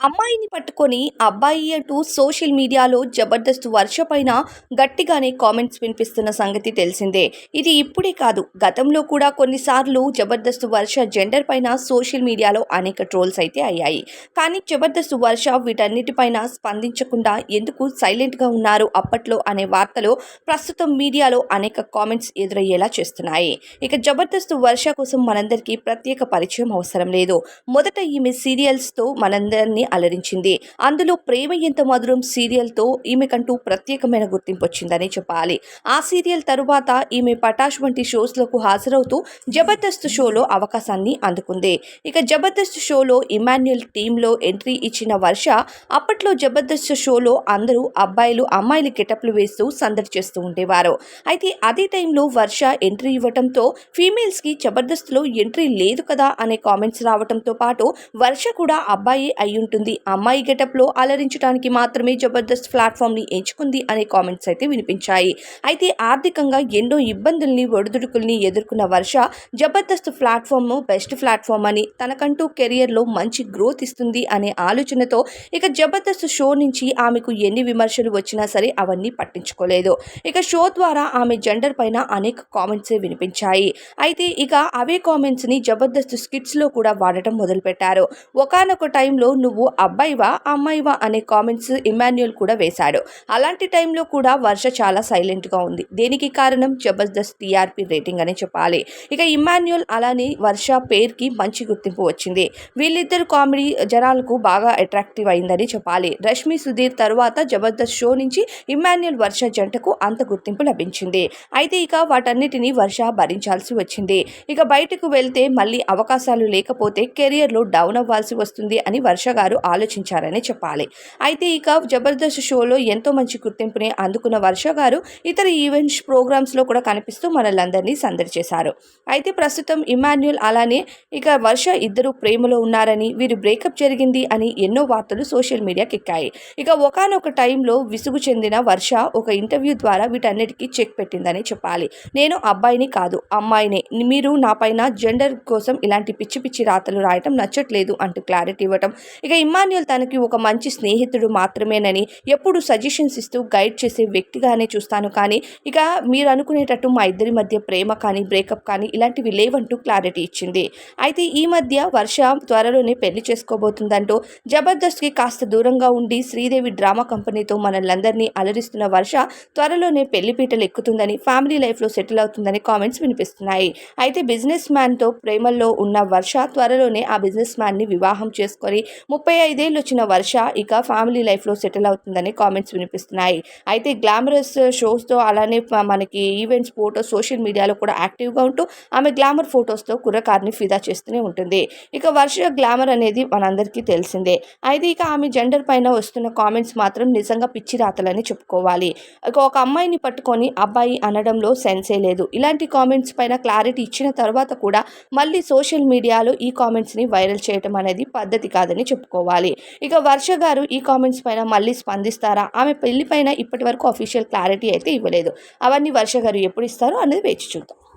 అమ్మాయిని పట్టుకొని అబ్బాయి అంటూ సోషల్ మీడియాలో జబర్దస్త్ వర్ష పైన గట్టిగానే కామెంట్స్ వినిపిస్తున్న సంగతి తెలిసిందే. ఇది ఇప్పుడే కాదు. గతంలో కూడా కొన్నిసార్లు జబర్దస్త్ వర్ష జెండర్ పైన సోషల్ మీడియాలో అనేక ట్రోల్స్ అయితే అయ్యాయి. కానీ జబర్దస్త్ వర్ష వీటన్నిటిపైన స్పందించకుండా ఎందుకు సైలెంట్గా ఉన్నారు అప్పట్లో అనే వార్తలు ప్రస్తుతం మీడియాలో అనేక కామెంట్స్ ఎదురయ్యేలా చేస్తున్నాయి. ఇక జబర్దస్త్ వర్ష కోసం మనందరికీ ప్రత్యేక పరిచయం అవసరం లేదు. మొదట ఈమె సీరియల్స్తో మనందరినీ అలరించింది. అందులో ప్రేమ ఎంత మధురం సీరియల్తో ఈమెకంటూ ప్రత్యేకమైన గుర్తింపు వచ్చిందని చెప్పాలి. ఆ సీరియల్ తరువాత ఈమె పటాష్ వంటి షోస్లకు హాజరవుతూ జబర్దస్త్ షోలో అవకాశాన్ని అందుకుంది. ఇక జబర్దస్త్ షోలో ఇమాన్యుయల్ టీంలో ఎంట్రీ ఇచ్చిన వర్ష అప్పట్లో జబర్దస్త్ షోలో అందరూ అబ్బాయిలు అమ్మాయిలు గెటప్లు వేస్తూ సందడి చేస్తూ ఉండేవారు. అయితే అదే టైంలో వర్ష ఎంట్రీ ఇవ్వటంతో ఫీమేల్స్కి జబర్దస్త్లో ఎంట్రీ లేదు కదా అనే కామెంట్స్ రావడంతో పాటు వర్ష కూడా అబ్బాయి అయి ఉంటుంది అమ్మాయి గెటప్లో అలరించడానికి మాత్రమే జబర్దస్త్ ప్లాట్ఫామ్ని ఎంచుకుంది అనే కామెంట్స్ అయితే వినిపించాయి. అయితే ఆర్థికంగా ఎన్నో ఇబ్బందుల్ని ఒడిదుడుకుల్ని ఎదుర్కొన్న Varsha Jabardasth platform best platform అని తనకంటూ కెరియర్లో మంచి గ్రోత్ ఇస్తుంది అనే ఆలోచనతో ఇక జబర్దస్త్ షో నుంచి ఆమెకు ఎన్ని విమర్శలు వచ్చినా సరే అవన్నీ పట్టించుకోలేదు. ఇక షో ద్వారా ఆమె జెండర్ పైన అనేక కామెంట్సే వినిపించాయి. అయితే ఇక అవే కామెంట్స్ని జబర్దస్త్ స్కిట్స్లో కూడా వాడటం మొదలుపెట్టారు. ఒకనొక టైంలో నువ్వు అబ్బాయివా అమ్మాయివా అనే కామెంట్స్ ఇమాన్యుయల్ కూడా వేశాడు. అలాంటి టైంలో కూడా వర్ష చాలా సైలెంట్గా ఉంది. దేనికి కారణం? జబర్దస్త్ టీఆర్పీ రేటింగ్ అని చెప్పాలి. ఇక ఇమాన్యుయల్ అలానే వర్ష పేరుకి మంచి గుర్తింపు వచ్చింది. వీళ్ళిద్దరు కామెడీ జనాలకు బాగా అట్రాక్టివ్ అయిందని చెప్పాలి. రష్మి సుధీర్ తరువాత జబర్దస్త్ షో నుంచి ఇమాన్యుయల్ వర్ష జంటకు అంత గుర్తింపు లభించింది. అయితే ఇక వాటన్నిటిని వర్ష భరించాల్సి వచ్చింది. ఇక బయటకు వెళ్తే మళ్ళీ అవకాశాలు లేకపోతే కెరియర్లో డౌన్ అవ్వాల్సి వస్తుంది అని వర్ష గారు ఆలోచించారని చెప్పాలి. అయితే ఇక జబర్దస్త్ షోలో ఎంతో మంచి గుర్తింపుని అందుకున్న వర్ష గారు ఇతర ఈవెంట్స్ ప్రోగ్రామ్స్లో కూడా కనిపిస్తూ మనల్ని సందడి చేశారు. అయితే ప్రస్తుతం ఇమాన్యుల్ అలానే ఇక వర్ష ఇద్దరు ప్రేమలో ఉన్నారని వీరు బ్రేకప్ జరిగింది అని ఎన్నో వార్తలు సోషల్ మీడియాకి ఎక్కాయి ఇక ఒకనొక టైంలో విసుగు చెందిన వర్ష ఒక ఇంటర్వ్యూ ద్వారా వీటన్నిటికీ చెక్ పెట్టిందని చెప్పాలి. నేను అబ్బాయిని కాదు అమ్మాయినే. మీరు నా పైన జెండర్ కోసం ఇలాంటి పిచ్చి పిచ్చి రాతలు రాయటం నచ్చట్లేదు అంటూ క్లారిటీ ఇవ్వటం. ఇక ఇమాన్యుల్ తనకి ఒక మంచి స్నేహితుడు మాత్రమేనని ఎప్పుడు సజెషన్స్ ఇస్తూ గైడ్ చేసే వ్యక్తిగానే చూస్తాను. కానీ ఇక మీరు అనుకునేటట్టు మా ఇద్దరి మధ్య ప్రేమ కానీ బ్రేకప్ కానీ ఇలాంటివి లేవంటూ క్లారిటీ ఇచ్చింది. అయితే ఈ మధ్య వర్ష త్వరలోనే పెళ్ళి చేసుకోబోతుందంటూ జబర్దస్త్కి కాస్త దూరంగా ఉండి శ్రీదేవి డ్రామా కంపెనీతో మనల్ని అలరిస్తున్న వర్ష త్వరలోనే పెళ్ళి పీటలు ఎక్కుతుందని ఫ్యామిలీ లైఫ్లో సెటిల్ అవుతుందని కామెంట్స్ వినిపిస్తున్నాయి. అయితే బిజినెస్ మ్యాన్తో ప్రేమల్లో ఉన్న వర్ష త్వరలోనే ఆ బిజినెస్ మ్యాన్ని వివాహం చేసుకొని ముప్పై ముప్పై ఐదేళ్ళు వచ్చిన వర్ష ఇక ఫ్యామిలీ లైఫ్లో సెటిల్ అవుతుందని కామెంట్స్ వినిపిస్తున్నాయి. అయితే గ్లామరస్ షోస్తో అలానే మనకి ఈవెంట్స్ ఫోటోస్ సోషల్ మీడియాలో కూడా యాక్టివ్గా ఉంటూ ఆమె గ్లామర్ ఫొటోస్తో కుర్రకార్ని ఫిదా చేస్తూనే ఉంటుంది. ఇక వర్ష గ్లామర్ అనేది మనందరికీ తెలిసిందే. అయితే ఇక ఆమె జెండర్ పైన వస్తున్న కామెంట్స్ మాత్రం నిజంగా పిచ్చి రాతలని చెప్పుకోవాలి. ఇక ఒక అమ్మాయిని పట్టుకొని అబ్బాయి అనడంలో సెన్సే లేదు. ఇలాంటి కామెంట్స్ పైన క్లారిటీ ఇచ్చిన తర్వాత కూడా మళ్ళీ సోషల్ మీడియాలో ఈ కామెంట్స్ని వైరల్ చేయడం అనేది పద్ధతి కాదని చెప్పుకోవాలి. ఇక వర్ష గారు ఈ కామెంట్స్ పైన మళ్ళీ స్పందిస్తారా? ఆమె పెళ్ళి పైన ఇప్పటి వరకు అఫీషియల్ క్లారిటీ అయితే ఇవ్వలేదు. అవన్నీ వర్ష గారు ఎప్పుడు ఇస్తారో అనేది వేచి చూద్దాం.